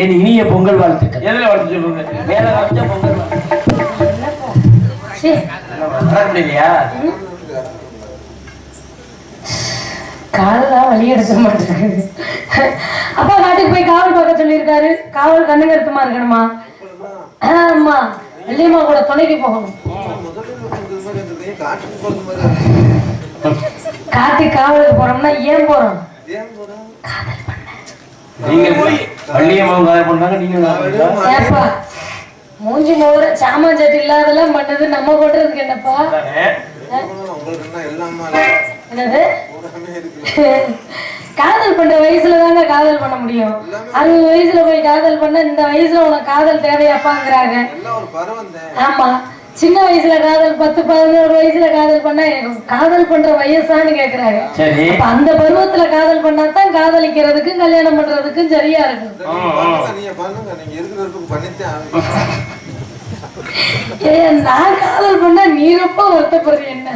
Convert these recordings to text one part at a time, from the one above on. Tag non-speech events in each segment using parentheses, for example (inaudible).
என் இனிய பொங்கல் வாழ்த்துக்கள். எதுல சொல்லுங்க பொங்கல் வாழ்த்து. சீ, வர முடியலையா? காலெல்லாம் வலி எடுக்க மாட்டேங்குது. அப்பா காட்டுக்கு போய் காவல் பார்க்க சொல்லியிருக்காரு. காவல் கண்ணு கருத்துமா இருக்கணுமா ஆமா வெள்ளியம்மா கூட துணைக்கு போகணும். காட்டுக்கு காவலுக்கு போறோம்னா ஏன் போறோம்? நீங்க போய் வள்ளியம்மாவும் காதல் பண்றாங்க நீங்க? ஏப்பா மூஞ்சி மோதிர சாமான் சட்டி இல்லாதெல்லாம் பண்ணது நம்ம பண்றதுக்கு என்னப்பா? என்னது? காதல் பண்ற வயசுல தாங்க காதல் பண்ண முடியும். அறுபது வயசுல போய் காதல் பண்ண இந்த வயசுல உனக்கு காதல் தேவையாப்பாங்கிறாங்க. ஆமா. சின்ன வயசுல காதல் பத்து பதினோரு வயசுல காதல் பண்ணா எனக்கு காதல் பண்ற வயசான்னு கேக்குறாங்க. சரி. அப்ப அந்த பருவத்துல காதல் பண்ணா தான் காதலிக்கிறதுக்கும் கல்யாணம் பண்றதுக்கும் சரியா இருக்கும். நான் காதல் பண்ணா நீ ரொம்ப வருத்தப்படுற என்ன?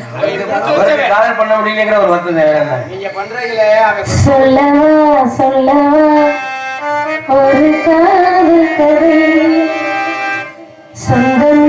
காதல் பண்ண முடியலங்கிற ஒரு வருத்தம் தேவை சொல்லவா சொல்லவா ஒரு காதல் கதை. சொந்தம்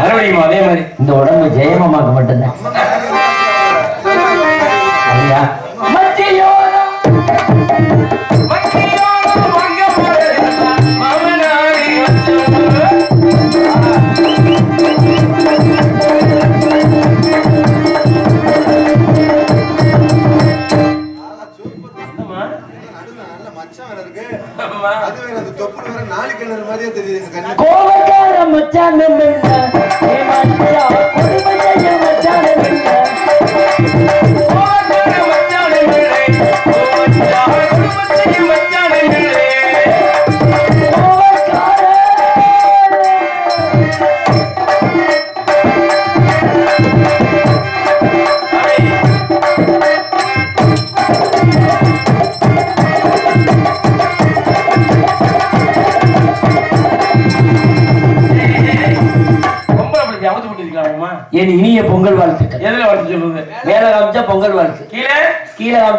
மறுபடியும் அதே மாதிரி இந்த உடம்பு ஜெயமமாக மட்டும்தான் அப்படியா அது கோவக்கார மச்சான் மின்ன ஏ மச்சான்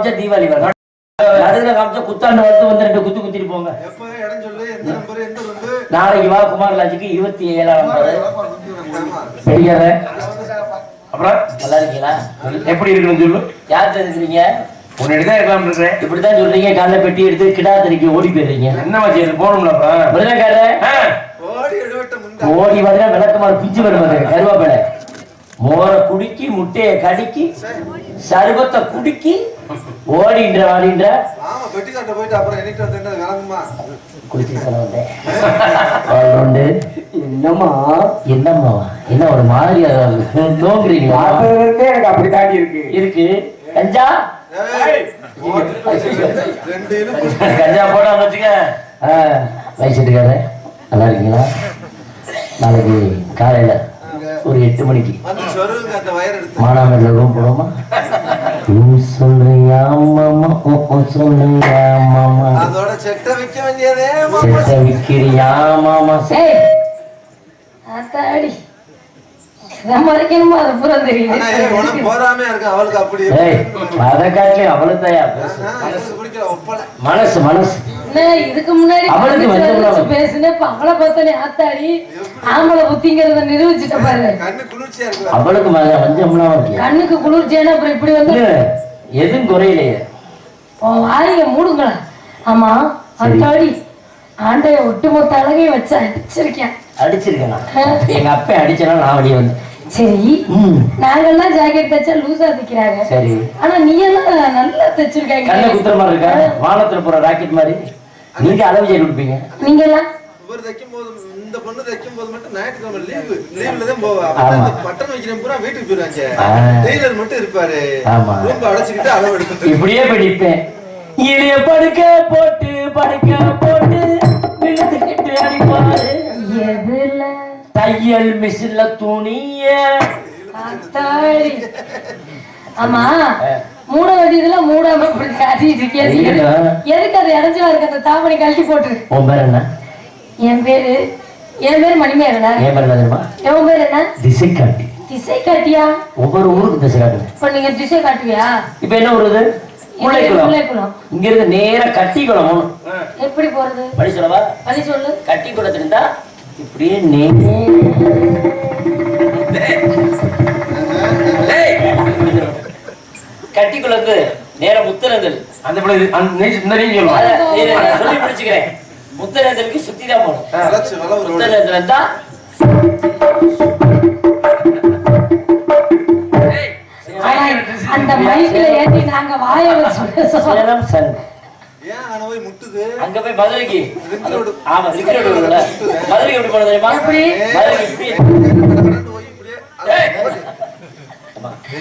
காமிச்சா தீபாவளி வாழ்த்து நடுவில் காமிச்சா குத்தாண்டு வாழ்த்து வந்து ரெண்டு குத்து குத்திட்டு போங்க. நாளைக்கு வா குமார் லாஜிக்கு இருபத்தி ஏழாம் பெரியற அப்புறம்? நல்லா இருக்கீங்களா? எப்படி இருக்கணும் சொல்லு. யார்கிட்ட இருக்கிறீங்க உன்னிடம் தான் இருக்கலாம் இருக்கிறேன் இப்படித்தான் சொல்றீங்க. காலைல பெட்டி எடுத்து கிடா தறிக்க ஓடி போயிடுறீங்க. என்ன இது போகணும்ல ஆ, ஓடி வந்தா விளக்கமாறு பிஞ்சு வருவாங்க கருவாப்படை மோரை குடிக்கி முட்டையை கடிக்கி சர்பத்தை குடிக்கி ஓடின்ற ஆடின்ற. ஆமா பெட்டிக்காட்ட போயிட்டு அப்புறம் என்னைக்கு வந்து என்ன விளங்குமா குடிச்சிட்டு வந்தேன். உண்டு என்னம்மா? என்னம்மா? என்ன ஒரு மாதிரியா நோங்குறீங்களா எனக்கு அப்படி தாண்டி இருக்கு. இருக்கு. கஞ்சா? கஞ்சா போடாம வச்சுக்க. வயசுட்டுக்கார நல்லா இருக்கீங்களா? நாளைக்கு காலையில ஒரு எட்டு மணிக்கு. மானாமரில் ரூம் போடுமா அதோட செட்டை வைக்க வேண்டியதே செத்த விக்கிறியா மாமா செ- ஏய் அத்தாடி சம்பாதிக்கணுமா அது பூரா தெரியுது ஆனா ஏய், உனக்கு போறாமே இருக்கு அவளுக்கு அப்படி மனசு மனசு. இதுக்கு முன்னாடி இப்ப அவளை பார்த்தனே ஆத்தாடி ஆம்பளை புத்திங்கிறத நிரூபிச்சுட்ட பாரு. கண்ணு குளிர்ச்சியா இருக்கு. அவளுக்கு இருக்கு கண்ணுக்கு குளிர்ச்சியான அப்புறம் இப்படி வந்து எதுவும் குறையிலையே. வாரிய மூடுங்களா ஆமா அத்தாடி ஆண்டைய ஒட்டுமொத்த அழகையும் வச்சு அடிச்சிருக்கேன். அடிச்சிருக்கேன். எங்க அப்பா அடிச்சனா நான் வெளியே வந்து சரி ம், நாங்கெல்லாம் ஜாக்கெட் தைச்சா லூசா தைக்கிறாங்க. சரி. ஆனா நீ எல்லாம் நல்லா தைச்சிருக்காங்க. கண்ணை குத்துற மாதிரி இருக்கா? வானத்துல போற ராக்கெட் மாதிரி? நீங்க அளவு செய்து கொடுப்பீங்க. நீங்க எல்லாம் இவர் தைக்கும் போது இந்த பொண்ணு தைக்கும் போது மட்டும் ஞாயிற்றுக்கிழமை லீவு லீவ்ல தான் போவா. அப்பதான் ஆமா. இந்த பட்டன் வைக்கிறேன் பூரா வீட்டுக்கு போயிருவாங்க. டெய்லர் மட்டும் இருப்பாரு. ஆமா. ரொம்ப அடைச்சுக்கிட்டு அளவு எடுத்துட்டு இப்படியே இளைய படுக்க போட்டு படுக்க போட்டு விழுந்துக்கிட்டு அடிப்பாரு. எதுல? தையல் மிஷின்ல துணிய. ஆமா. மூட வேண்டியதுல மூடாம காட்டிட்டு இருக்கேன். எதுக்கு அது இடைஞ்சலா இருக்கு? அந்த தாமணி கழட்டி போட்டு உன் பேர் என்ன? என் பேரு என் பேரு மணிமேகலா. என் பேர் என்ன என் பேர் என்ன? திசை காட்டி திசை காட்டியா ஒவ்வொரு ஊருக்கு திசை காட்டுங்க இப்ப நீங்க திசை காட்டுவியா? இப்ப என்ன வருது முல்லைக்குளம். இங்க இருந்து நேரா கட்டிக்குளம். எப்படி போறது? படி சொல்லவா? வழி சொல்லு. கட்டிக்குளத்துல இருந்தா இப்படியே நே கட்டிக்குளத்து நேர முத்தனந்தல் அந்த சொல்லி முடிச்சுக்கிறேன் முத்தனந்தலுக்கு சுத்தி தான் போகணும் இருந்தா ஆனா அந்த மைக்ல ஏத்தி நாங்க வாய வச்சு சொல்ல சேலம் சன் ஏன் ஆன போய் முட்டுது அங்க போய் மதுரைக்கு. ஆமா ரிங் ரோடு வரும்ல மதுரைக்கு எப்படி போனது தெரியுமா எப்படி? மதுரைக்கு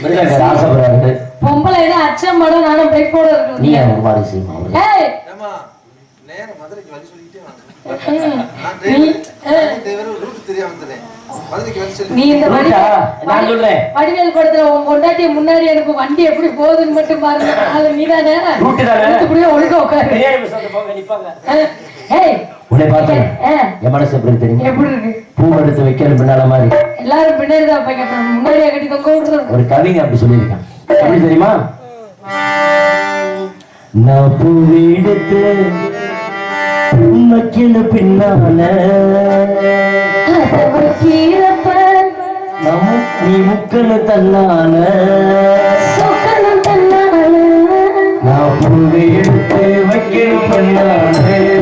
மிருகங்கள் ஆசைப்படுறாரு பொம்பளை ஏதோ அச்சம் படம் நானும் பைக் போட நீ இருக்கு ஒரு மாதிரி செய்யுமா ஏய்! ஏமா நேரம் மதுரைக்கு வழி. நான் நீ நீ இந்த. வடிவேல் படத்துல உன் பொண்டாட்டிய முன்னாடி எனக்கு வண்டி எப்படி போகுதுன்னு மட்டும் பாருங்க. நீதானே? ஒழுங்கா உட்காரு. ஏய் உன்னை பார்த்தேன் என் மனசு எப்படி தெரியுமா? எப்படி இருக்கு? பூ எடுத்து வைக்கிற பின்னால மாதிரி. எல்லாரும் பின்னாடி தான் முன்னாடியே கட்டி தொங்க விட்டுறது ஒரு கவிங்க அப்படி சொல்லியிருக்கான். எப்படி தெரியுமா? நான் பூ எடுத்து வைக்கிற பின்னால. நீ முக்கன தன்னால. நான் பூ எடுத்து வைக்கிற பின்னால.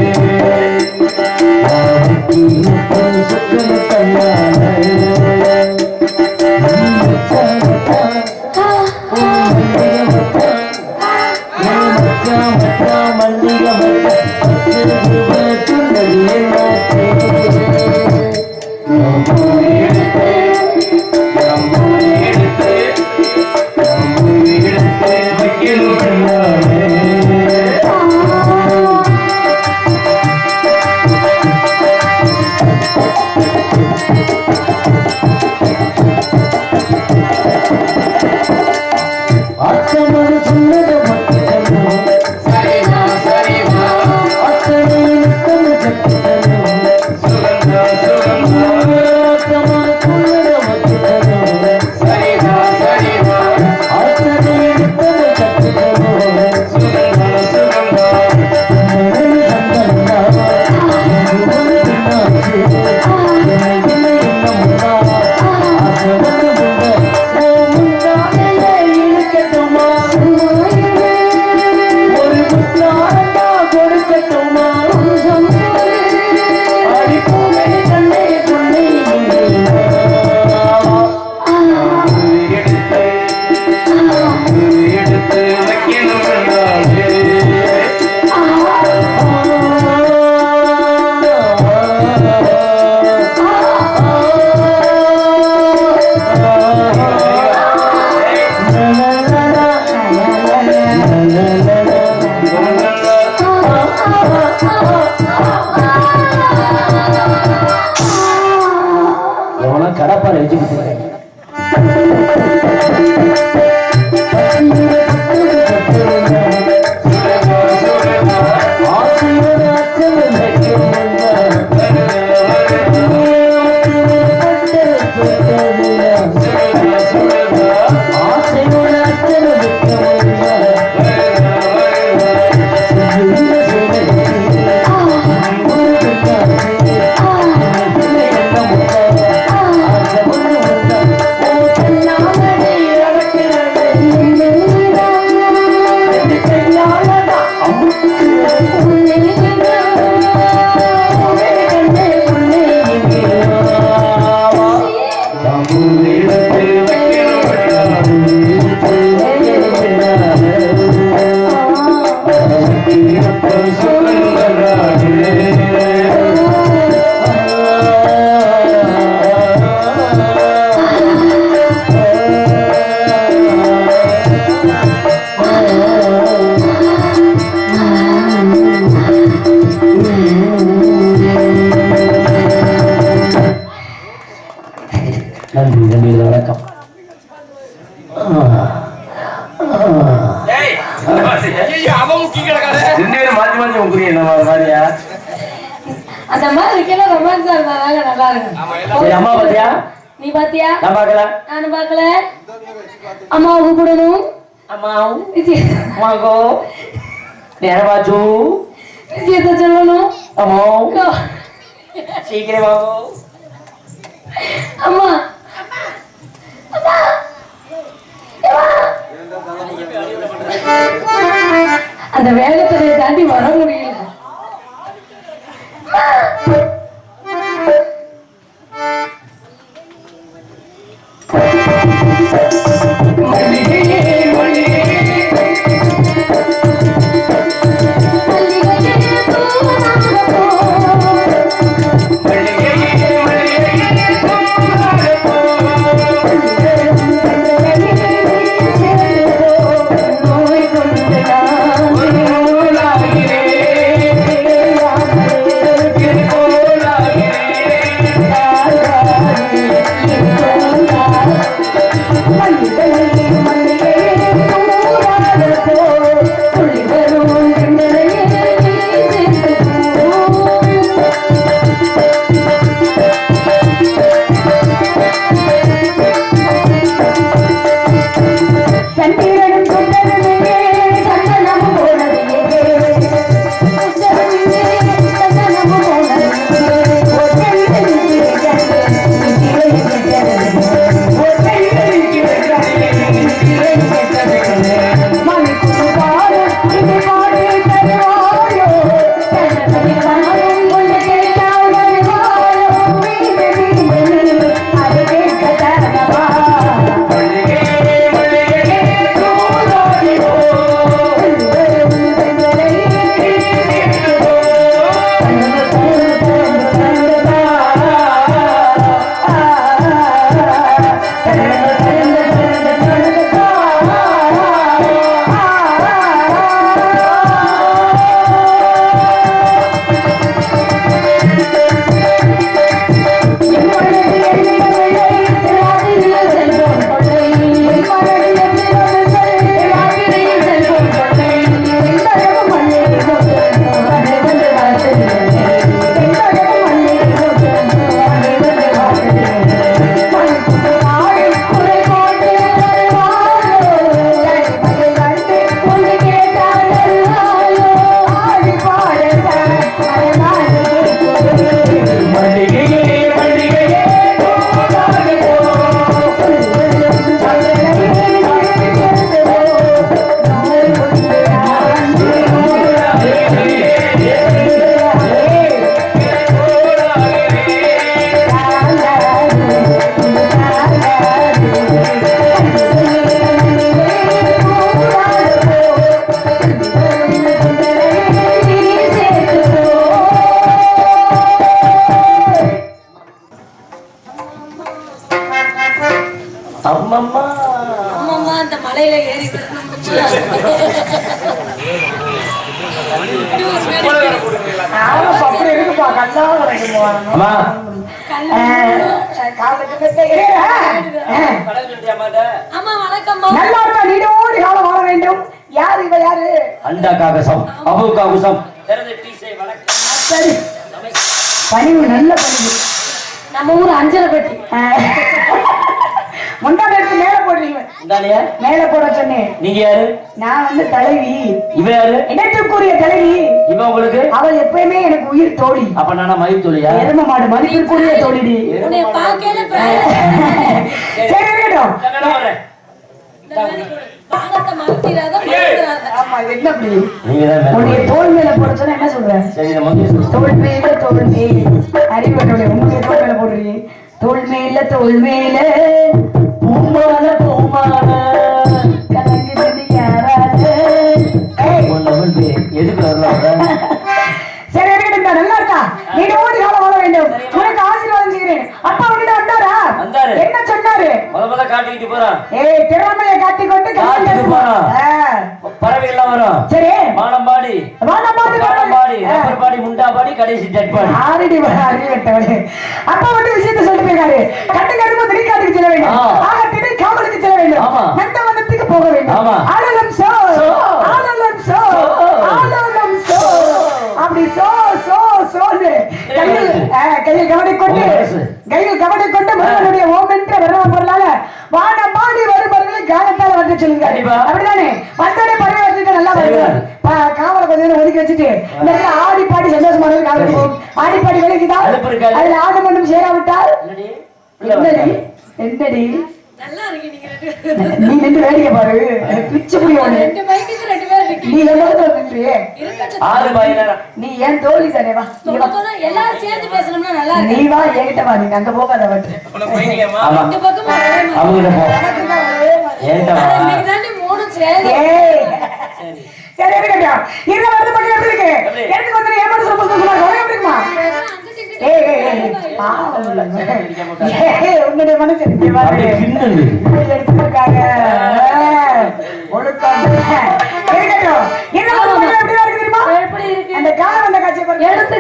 ആയിരിക്കും அம்மா விஜய் அம்மாங்கோ நேரமாச்சு விஜயத்தை சொல்லணும் அம்மா அக்கா, சீக்கிரம் வாங்கோ அம்மா அம்மா. அந்த வேகத்தை தாண்டி வர முடியல நூலாகிறே நீடோடி காலம் வாழ வேண்டும். யாரு இவ யாரு? அண்டா காகசம் அபு காகுசம் சரி. பணிவு நல்ல பணிவு. நம்ம ஊர் அஞ்சரை பெட்டி முந்தான எடுத்து மேல போடுறீங்க. மேல போட சொன்னேன் நீங்க யாரு? நான் வந்து தலைவி. இவ யாரு? தலைவி. இவ உங்களுக்கு? அவள் எப்பயுமே எனக்கு உயிர் தோழி. அப்ப நானா தோழியா? எரும மாடு மதிப்பிற்குரிய தோழிடி. உன்னை பார்க்கல சரி இருக்கட்டும். தோல் மேல போட சொன்னா என்ன சொல்ற சரி நம்ம வந்து தோல் மேல தோல் மேல. தோல் மேல போடுறீங்க. தோல் மேல தோல் மேல. காட்டிக்கிட்டு போறான் ஏய் திறமையை காட்டிக்கொண்டு காட்டுக்கு கல்யாணம் போறான். பறவை எல்லாம் வரும். சரி. மானம்பாடி மானம்பாடி ரப்பர் பாடி முண்டா பாடி கடைசி டெட் பாடி ஆரடி அறிவிட்டவனே அப்பா வந்து விஷயத்தை சொல்லிட்டு போயிருக்காரு. கட்டு கரும்பு திரிக்காட்டுக்கு செல்ல வேண்டும். ஆக திரு காவலுக்கு செல்ல வேண்டும். ஆமா. நந்தவனத்துக்கு போக வேண்டும். ஆமா. ஆலலம் சோ. ஆலலம் சோ. ஆலலம் சோ. அப்படி சோ சோ சோன்னு கையில் கையில் கவனை கொண்டு. கையில் கவனை கொண்டு முருகனுடைய ஓம் வந்து சொல்லுங்க. அப்படிதானே? வந்தோடனே பறவை வச்சுட்டு நல்லா சரி. வருவார் பா- காவலை கொஞ்ச நேரம் ஒதுக்கி வச்சுட்டு இந்த இடத்துல ஆடி பாடி சந்தோஷமா இருக்கு காவலுக்கு போகும். ஆடி பாடி விலகிதான். அதுல ஆடு மட்டும் சேராவிட்டால் என்னடி? என்னடி? என்னடி? நல்லா இருக்கு நீங்க. நீ நின்று வேடிக்கை பாரு. பிச்சு ரெண்டு நீ எவ்வளவு நின்றியே. ஆறு நீ ஏன் தோழி தானே வா. எல்லாரும் சேர்ந்து பேசணும்னா நல்லா நீ வா என்கிட்ட வா. நீங்க அங்க போகாத வட்டு ஆமா. ஒரே போ. ஏன்டா மூணு சரி. எப்படி இருக்கு? எப்படி? எனக்கு வந்து ஏமாந்து சொல்ல எப்படி ஏய் ஏய் ஏய். பாவம் இல்ல. ஏய் உன்னுடைய மனசு. இப்படி எடுத்துருக்காங்க. (laughs) ஒழுக்கம். எடுத்து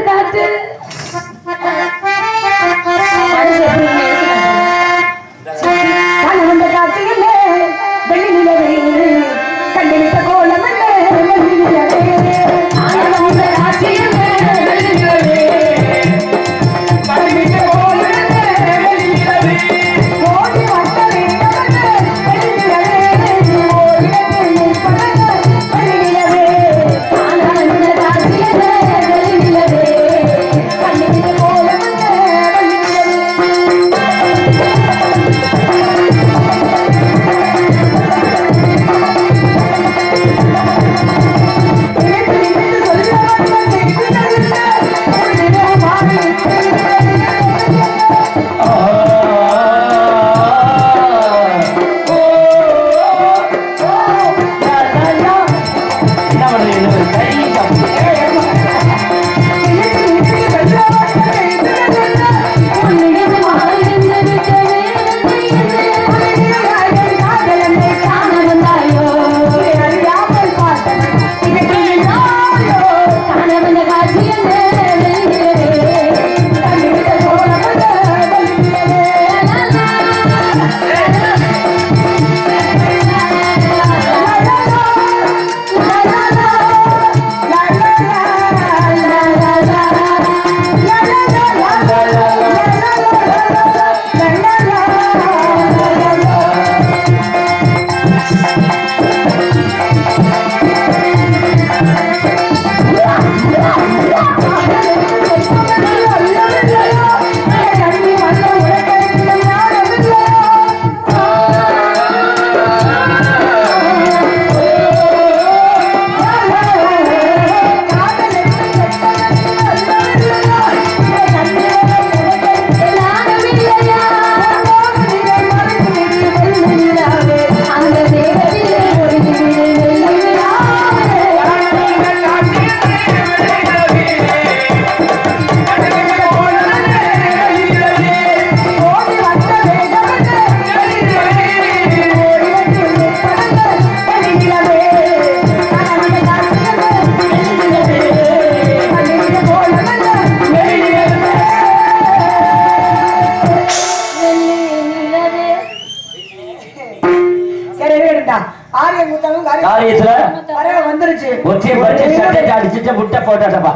போட்டாட்டப்பா.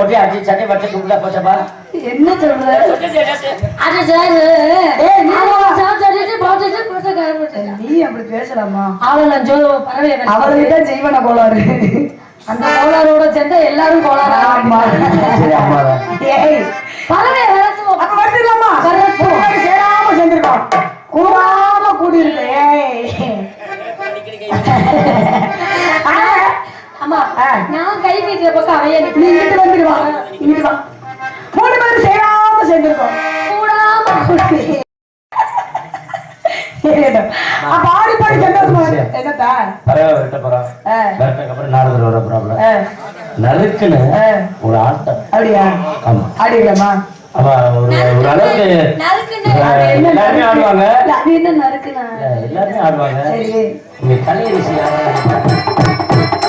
ஒட்டி சட்டை வச்சு முட்டை போட்டப்பா. என்ன சொல்ற அது சார். ஏய், நீ அப்படி பேசலாமா? அவளை ஜோ பறவை அவளுக்கு ஜீவன கோளாறு. அந்த கோளாரோட சேர்ந்தா எல்லாரும் கோளாறு. ஆமா. ஏய் பறவை வளர்த்துவோம். அப்ப சேராம சேர்ந்திருக்கோம். கூடாம கூடி இருக்கு ஏய். நான் கை வீட்டுல பக்கம் அவைய நீ இங்கிட்டு வந்துடு வா இங்கிட்டு வா மூணு பேரும் சேராம சேர்ந்திருக்கோம் கூடாம கூடி. இருக்கட்டும். அப்ப ஆடி பாடி சந்தோஷமா. என்னத்தா விரட்ட போறோம் ஆ, விரட்டக்கு அப்புறம் நாரதர் வர ப்ராப்ளம் நறுக்குன்னு. ஒரு ஆட்டம் அப்படியா ஆமா ஆடிக்கலாமா ஆமா ஒரு ஒரு அளவுக்கு எல்லாருமே ஆடுவாங்க எல்லாருமே ஆடுவாங்க கலை விஷயம்